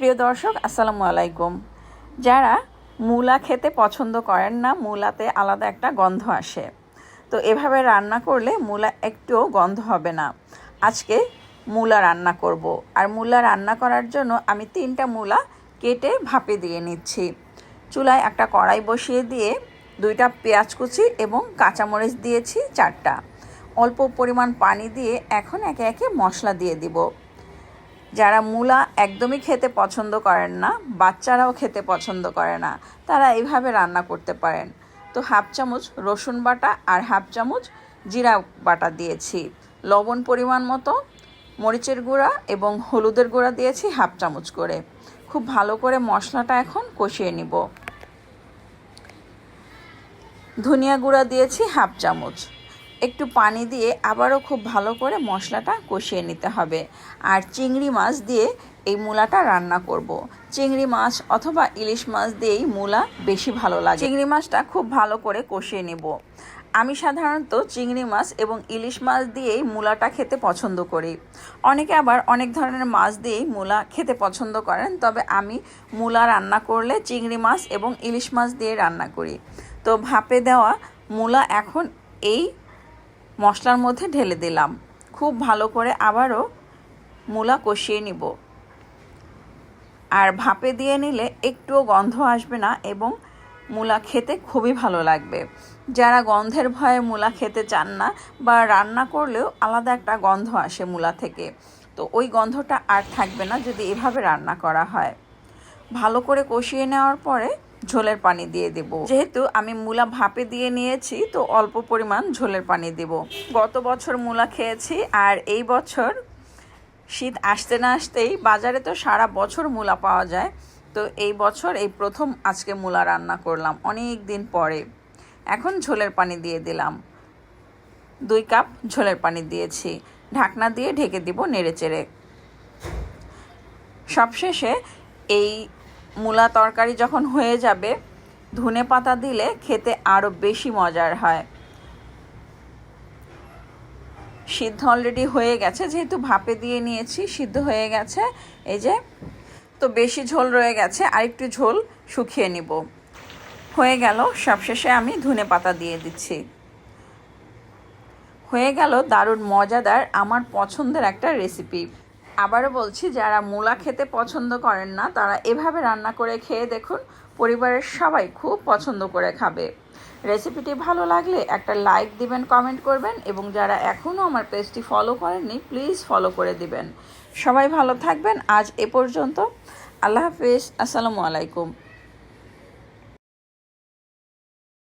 প্রিয় দর্শক, আসসালামু আলাইকুম। যারা মূলা খেতে পছন্দ করেন না, মূলাতে আলাদা একটা গন্ধ আসে। তো এভাবে রান্না করলে মূলা একটুও গন্ধ হবে না। আজকে মূলা রান্না করব। আর মূলা রান্না করার জন্য আমি তিনটা মূলা কেটে ভাপে দিয়ে নিচ্ছি। চুলায় একটা কড়াই বসিয়ে দিয়ে দুইটা পেঁয়াজ কুচি এবং কাঁচামরিচ দিয়েছি চারটা। অল্প পরিমাণ পানি দিয়ে এখন একে একে মশলা দিয়ে দিব। যারা মূলা একদমই খেতে পছন্দ করেন না, বাচ্চারাও খেতে পছন্দ করে না, তারা এইভাবে রান্না করতে পারেন। তো হাফ চামচ রসুন বাটা আর হাফ চামচ জিরা বাটা দিয়েছি। লবণ পরিমাণ মতো, মরিচের গুঁড়া এবং হলুদের গুঁড়া দিয়েছি হাফ চামচ করে। খুব ভালো করে মশলাটা এখন কষিয়ে নিব। ধনিয়া গুঁড়া দিয়েছি হাফ চামচ। একটু পানি দিয়ে আবারও খুব ভালো করে মশলাটা কষিয়ে নিতে হবে। আর চিংড়ি মাছ দিয়ে এই মূলাটা রান্না করব। চিংড়ি মাছ অথবা ইলিশ মাছ দিয়েই মূলা বেশি ভালো লাগে। চিংড়ি মাছটা খুব ভালো করে কষিয়ে নেব। আমি সাধারণত চিংড়ি মাছ এবং ইলিশ মাছ দিয়েই মূলাটা খেতে পছন্দ করি। অনেকে আবার অনেক ধরনের মাছ দিয়েই মূলা খেতে পছন্দ করেন, তবে আমি মূলা রান্না করলে চিংড়ি মাছ এবং ইলিশ মাছ দিয়ে রান্না করি। তো ভাপে দেওয়া মূলা এখন এই মশলার মধ্যে ঢেলে দিলাম। খুব ভালো করে আবারও মূলা কষিয়ে নিব। আর ভাপে দিয়ে নিলে একটুও গন্ধ আসবে না এবং মূলা খেতে খুবই ভালো লাগবে। যারা গন্ধের ভয়ে মূলা খেতে চান না বা রান্না করলেও আলাদা একটা গন্ধ আসে মূলা থেকে। তো ওই গন্ধটা আর থাকবে না যদি এভাবে রান্না করা হয়। ভালো করে কষিয়ে নেওয়ার পরে ঝোলের পানি দিয়ে দেব। যেহেতু আমি মূলা ভাপে দিয়ে নিয়েছি, তো অল্প পরিমাণ ঝোলের পানি দেব। গত বছর মূলা খেয়েছি, আর এই বছর শীত আসতে না আসতেই বাজারে তো সারা বছর মূলা পাওয়া যায়, তো এই বছর এই প্রথম আজকে মূলা রান্না করলাম, অনেক দিন পরে। এখন ঝোলের পানি দিয়ে দিলাম। দুই কাপ ঝোলের পানি দিয়েছি। ঢাকনা দিয়ে ঢেকে দিব নেড়ে চেড়ে সবশেষে এই মূলা তরকারি যখন হয়ে যাবে, ধনে পাতা দিলে খেতে আরও বেশি মজার হয়। সিদ্ধ অলরেডি হয়ে গেছে, যেহেতু ভাপে দিয়ে নিয়েছি, সিদ্ধ হয়ে গেছে। এই যে, তো বেশি ঝোল রয়ে গেছে আর একটু ঝোল শুকিয়ে নিব। হয়ে গেল, সবশেষে আমি ধনে পাতা দিয়ে দিচ্ছি। হয়ে গেল দারুণ মজাদার, আমার পছন্দের একটা রেসিপি আবারও বলছি, যারা মূলা খেতে পছন্দ করেন না, তারা এভাবে রান্না করে খেয়ে দেখুন, পরিবারের সবাই খুব পছন্দ করে খাবে। রেসিপিটি ভালো লাগলে একটা লাইক দিবেন, কমেন্ট করবেন, এবং যারা এখনও আমার পেজটি ফলো করেননি, প্লিজ ফলো করে দিবেন। সবাই ভালো থাকবেন, আজ এ পর্যন্ত। আল্লাহ হাফিজ, আসসালামু আলাইকুম।